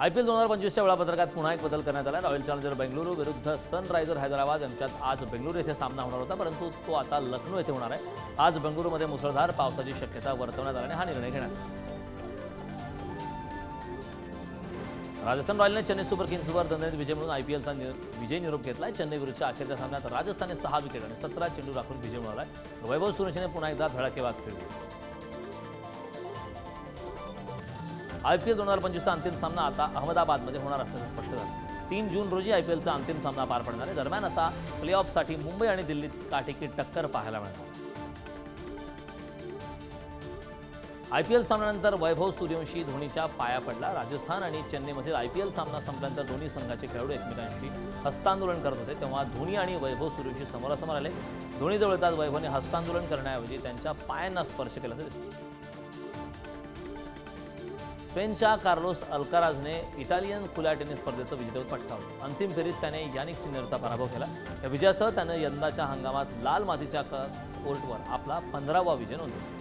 I P L दोन हजार पंचवीसच्या वेळापत्रकात पुन्हा एक बदल करण्यात आला. रॉयल चॅलेंजर बेंगलुरू विरुद्ध सनरायझर हैदराबाद यांच्यात आज बेंगलुरू येथे सामना होणार होता परंतु तो आता लखनौ येथे होणार आहे. आज बेंगलुरूमध्ये मुसळधार पावसाची शक्यता वर्तवण्यात आल्याने हा निर्णय घेण्यात आला. राजस्थान रॉयलने चेन्नई सुपर किंग्सवर दणदणीत विजय म्हणून आय पी एलचा विजय निरोप घेतला चेन्नई विरुद्धच्या अखेरच्या सामन्यात राजस्थानने सहा विकेट आणि सतरा चेंडू राखून विजय मिळवला आहे वैभव सुरेशने पुन्हा एकदा धडाकेबाज खेळली. आय पी एल दोन हजार पंचवीसचा अंतिम सामना आता अहमदाबादमध्ये होणार असल्याचं स्पष्ट झालं. तीन जून रोजी आय पी एलचा अंतिम सामना पार पडणार आहे. दरम्यान आता प्ले ऑफसाठी मुंबई आणि दिल्लीत काटेकी टक्कर पाहायला मिळणार आय पी एल सामन्यानंतर वैभव सूर्यवंशी धोनीच्या पाया पडला. राजस्थान आणि चेन्नईमधील आय पी एल सामना संपल्यानंतर दोन्ही संघाचे खेळाडू एकमेकांशी हस्तांदोलन करत होते. तेव्हा धोनी आणि वैभव सूर्यवंशी समोरासमोर आले. दोन्ही जवळ येतात वैभवने हस्तांदोलन करण्याऐवजी त्यांच्या पायांना स्पर्श केल्याचं दिसलं स्पेनच्या कार्लोस अल्काराजने इटालियन खुल्या टेनिस स्पर्धेचं विजेतेपद पटकावलं. अंतिम फेरीत त्याने यानिक सिनियरचा पराभव केला. या विजयासह त्यानं यंदाच्या हंगामात लाल मातीच्या कोर्टवर आपला पंधरावा विजय नोंदवला.